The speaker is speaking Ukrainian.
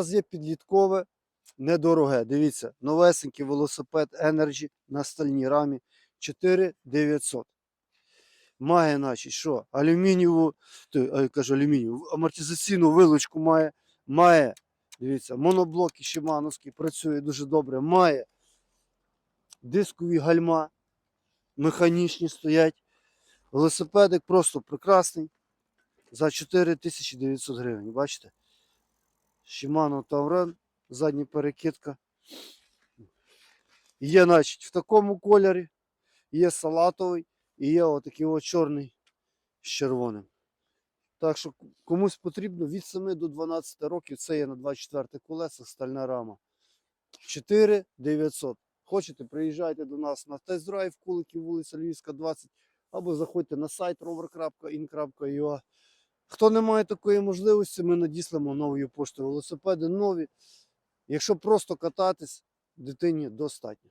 вас є підліткове, недороге. Дивіться, новесенький велосипед Energy на стальній рамі 4900. Має, значить, що? Алюмінієву, кажу, алюмінієву, амортизаційну вилучку має, має, дивіться, моноблоки Шимановські, працює дуже добре, має дискові гальма, механічні стоять. Велосипедик просто прекрасний. За 4900 гривень, бачите? Shimano Tauren, задня перекидка. Є, значить, в такому кольорі, є салатовий і є отакий от чорний з червоним. Так що комусь потрібно від 7 до 12 років, це є на 24 колесах стальна рама. 4900. Хочете, приїжджайте до нас на тест-драйв Куликів, вулиця Львівська, 20, або заходьте на сайт rover.in.ua. Хто не має такої можливості, ми надіслемо новою поштою велосипеди нові. Якщо просто кататись, дитині достатньо.